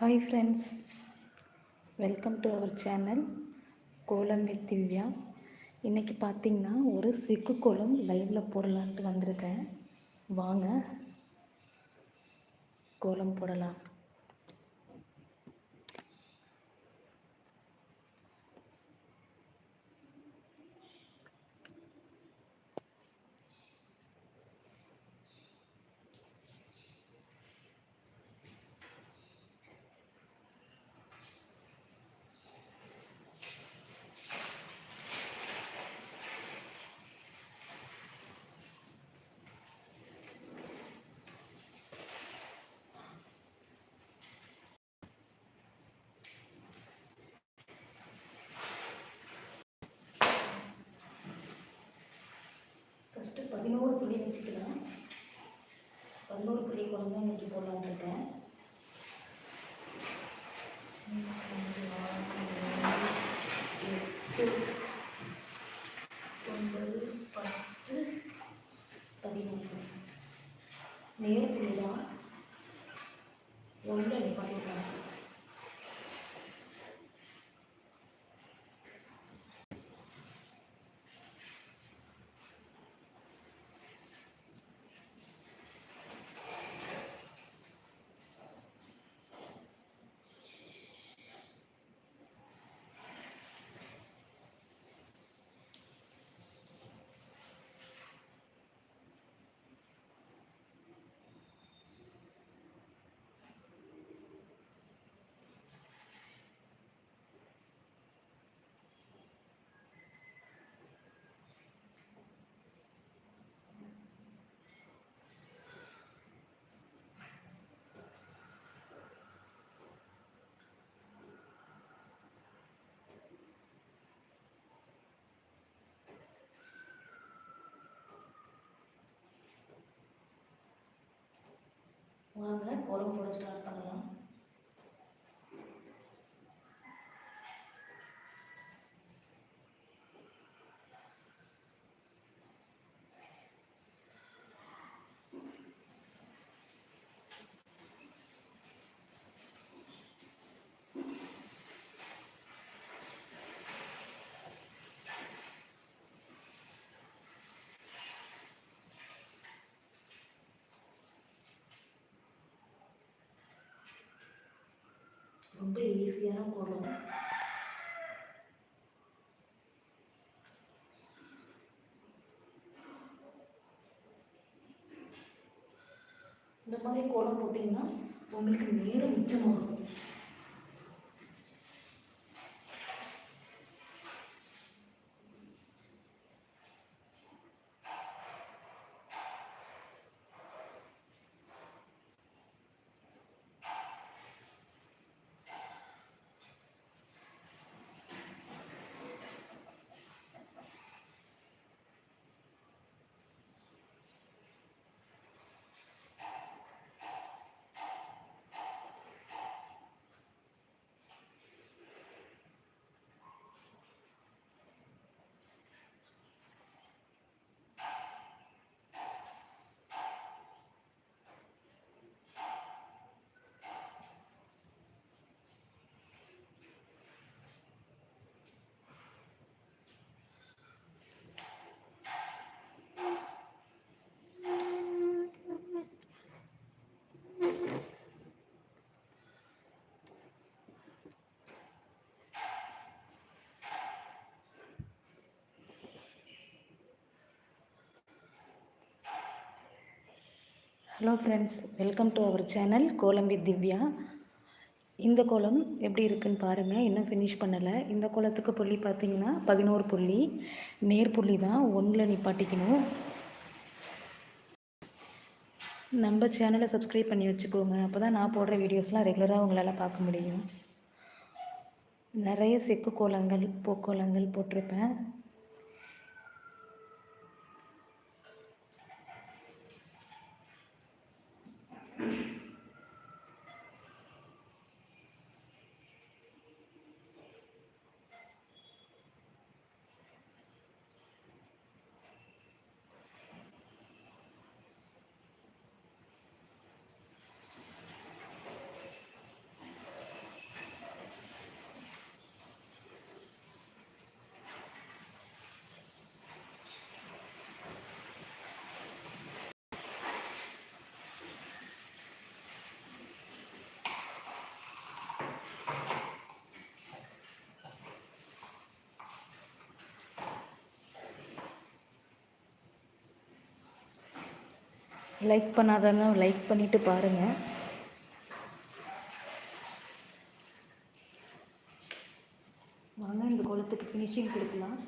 Hi friends welcome to our channel kolam with Divya இன்றைக்கி பார்த்தீங்கன்னா ஒரு சிக்கு கோலம் லைவில் போடலான்ட்டு வந்திருக்கேன். வாங்க கோலம் போடலாம். பதினோரு வச்சுக்கலாம். பதினோரு புள்ளி குழம்பு தான் இன்றைக்கி போடலான்னு இருக்கேன் எட்டு ஒன்பது பத்து பதினொன்று நேர் புள்ளி தான் ஒன்றில் நிப்பாட்டிக்கலாம் வாங்க கோலம் போட ரொம்ப ஈஸியான பொருள் இந்த மாதிரி கோலம் போட்டிங்கன்னா உங்களுக்கு நேரம் மிச்சமாகும். Hello friends welcome to our channel kolam with Divya இந்த கோலம் எப்படி இருக்குன்னு பாருங்கள் இன்னும் ஃபினிஷ் பண்ணலை. இந்த கோலத்துக்கு புள்ளி பார்த்தீங்கன்னா பதினோரு புள்ளி நேர் புள்ளி தான் ஒன்றில் நிப்பாட்டிக்கணும். நம்ம சேனலை சப்ஸ்கிரைப் பண்ணி வச்சுக்கோங்க அப்போ தான் நான் போடுற வீடியோஸ்லாம் ரெகுலராக உங்களால் பார்க்க முடியும். நிறைய செக்கு கோலங்கள் பூக்கோலங்கள் போட்டிருப்பேன். லைக் பண்ணாதவங்க லைக் பண்ணிவிட்டு பாருங்கள் வாங்க இந்த குளத்துக்கு ஃபினிஷிங் கொடுக்கலாம்.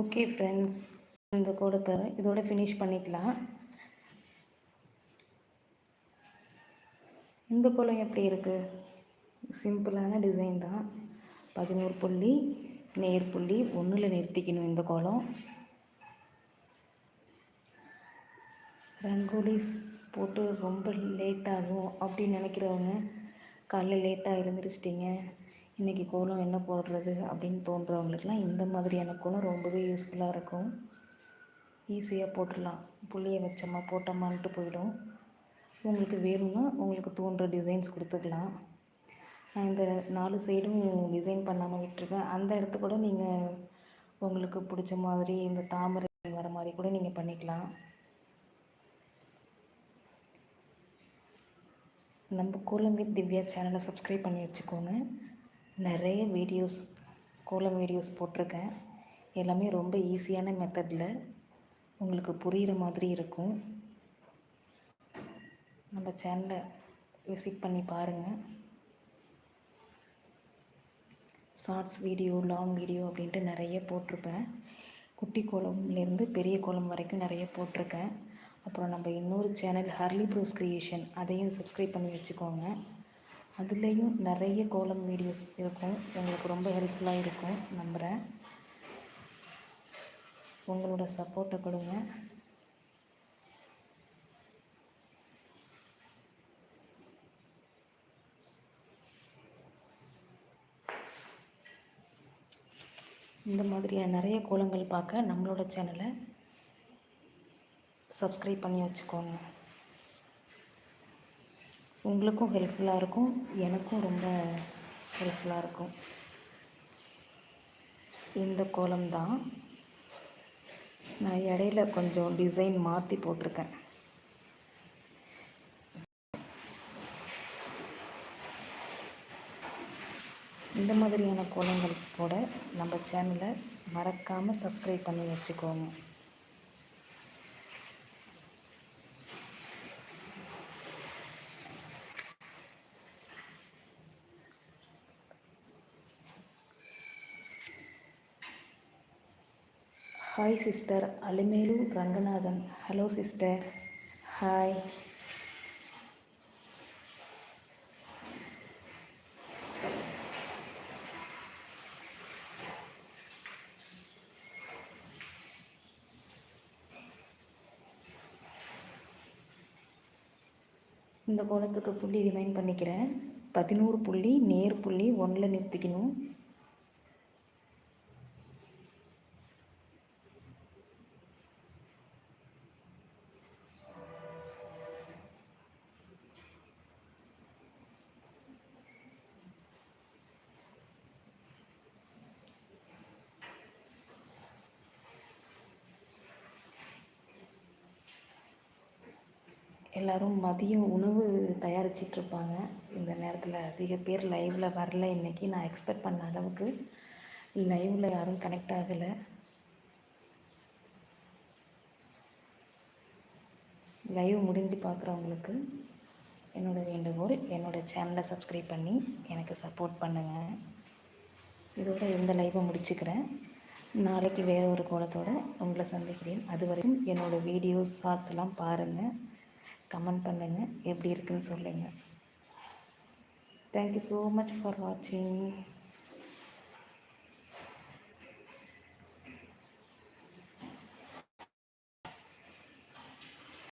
ஓகே ஃப்ரெண்ட்ஸ் இந்த கோலத்தை இதோட ஃபினிஷ் பண்ணிக்கலாம். இந்த கோலம் எப்படி இருக்குது சிம்பிளான டிசைன் தான். பதினோரு புள்ளி நேர் புள்ளி ஒன்றில் நிறுத்திக்கணும் இந்த கோலம். ரங்கோலிஸ் போட்டு ரொம்ப லேட் ஆகும் அப்படின்னு நினைக்கிறவங்க காலைல லேட்டாக எழுந்திரிச்சிட்டிங்க. இன்றைக்கி கோலம் என்ன போடுறது அப்படின்னு தோன்றவங்களுக்குலாம் இந்த மாதிரியான கோலம் ரொம்பவே யூஸ்ஃபுல்லாக இருக்கும். ஈஸியாக போட்டுடலாம். புள்ளியை வச்சோமா போட்டோமான்ட்டு போயிடும். உங்களுக்கு வேணும்னா உங்களுக்கு தோன்ற டிசைன்ஸ் கொடுத்துக்கலாம். நான் இந்த நாலு சைடும் டிசைன் பண்ணாமல் விட்டுருக்கேன். அந்த இடத்து கூட நீங்கள் உங்களுக்கு பிடிச்ச மாதிரி இந்த தாமரை வர மாதிரி கூட நீங்கள் பண்ணிக்கலாம். நம்ம கோலம் வித் திவ்யா சேனலை சப்ஸ்கிரைப் பண்ணி வச்சுக்கோங்க. நிறைய வீடியோஸ் கோலம் வீடியோஸ் போட்டிருக்கேன். எல்லாமே ரொம்ப ஈஸியான மெத்தடில் உங்களுக்கு புரிகிற மாதிரி இருக்கும். நம்ம சேனலை விசிட் பண்ணி பாருங்கள் ஷார்ட்ஸ் வீடியோ லாங் வீடியோ அப்படின்ட்டு நிறைய போட்டிருப்பேன். குட்டி கோலம்லேருந்து பெரிய கோலம் வரைக்கும் நிறைய போட்டிருக்கேன். அப்புறம் நம்ம இன்னொரு சேனல் ஹர்லி ப்ரூஸ் க்ரியேஷன் அதையும் சப்ஸ்கிரைப் பண்ணி வச்சுக்கோங்க. அதுலேயும் நிறைய கோலம் வீடியோஸ் இருக்கும். உங்களுக்கு ரொம்ப ஹெல்ப்ஃபுல்லாக இருக்கும். நம்புகிறேன் உங்களோட சப்போர்ட்டை கொடுங்க. இந்த மாதிரியான நிறைய கோலங்கள் பார்க்க நம்மளோட சேனலை சப்ஸ்கிரைப் பண்ணி வச்சுக்கோங்க. உங்களுக்கும் ஹெல்ப்ஃபுல்லாக இருக்கும். எனக்கும் ரொம்ப ஹெல்ப்ஃபுல்லாக இருக்கும். இந்த கோலம் தான் நான் இடையில கொஞ்சம் டிசைன் மாற்றி போட்டிருக்கேன். இந்த மாதிரியான கோலங்கள் போட நம்ம சேனலை மறக்காமல் சப்ஸ்கிரைப் பண்ணி வச்சுக்கோங்க. Hi sister Alamelu Ranganathan hello sister hi இந்த கோலத்துக்கு புள்ளி ரிமைன் பண்ணிக்கிறேன். பதினோரு புள்ளி நேர் புள்ளி ஒன்றில் நிறுத்திக்கணும். எல்லோரும் மதியம் உணவு தயாரிச்சிட்ருப்பாங்க. இந்த நேரத்தில் அதிக பேர் லைவில் வரல. இன்றைக்கி நான் எக்ஸ்பெக்ட் பண்ண அளவுக்கு லைவில் யாரும் கனெக்ட் ஆகலை. லைவ் முடிஞ்சு பார்க்குறவங்களுக்கு என்னோடய வேண்டுகோள் என்னோடய சேனலை சப்ஸ்கிரைப் பண்ணி எனக்கு சப்போர்ட் பண்ணுங்கள் இதோட இந்த லைவை முடிச்சுக்கிறேன். நாளைக்கு வேறு ஒரு கோலத்தோடு உங்களை சந்திக்கிறேன். அது வரைக்கும் என்னோடய வீடியோஸ் ஷார்ட்ஸ் எல்லாம் பாருங்கள் கமெண்ட் பண்ணுங்கள் எப்படி இருக்குன்னு சொல்லுங்கள் தேங்க்யூ ஸோ மச் ஃபார் வாட்சிங்